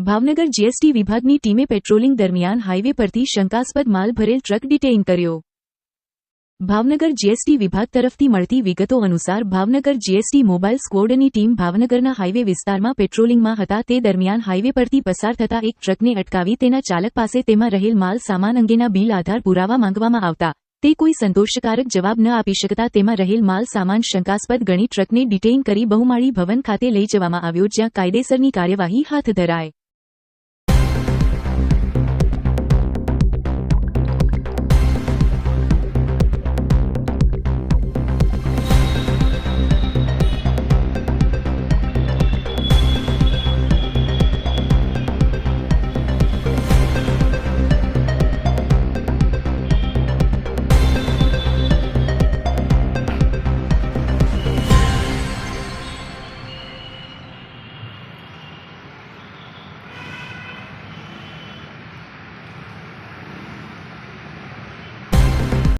Bhavnagar GST વિભાગની ટીમે patrolling દરમિયાન હાઇવે પરથી શંકાસ્પદ માલ ભરેલ ટ્રક ડિટેઇન કર્યો. ભાવનગર જીએસટી વિભાગ તરફથી મળતી વિગતો અનુસાર ભાવનગર જીએસટી મોબાઈલ સ્કવોડની ટીમ ભાવનગરના હાઇવે વિસ્તારમાં પેટ્રોલિંગમાં હતા. તે દરમિયાન હાઇવે પરથી પસાર થતા એક ટ્રકને અટકાવી તેના ચાલક પાસે તેમાં રહેલ માલ સામાન અંગેના બિલ આધાર પુરાવા માંગવામાં આવતા. તે કોઈ સંતોષકારક જવાબ ન આપી શકતા તેમાં રહેલ માલ સામાન શંકાસ્પદ ગણી ટ્રકને ડિટેઇન કરી બહુમાળી ભવન ખાતે લઈ જવામાં આવ્યો, જ્યાં કાયદેસરની કાર્યવાહી હાથ ધરાય.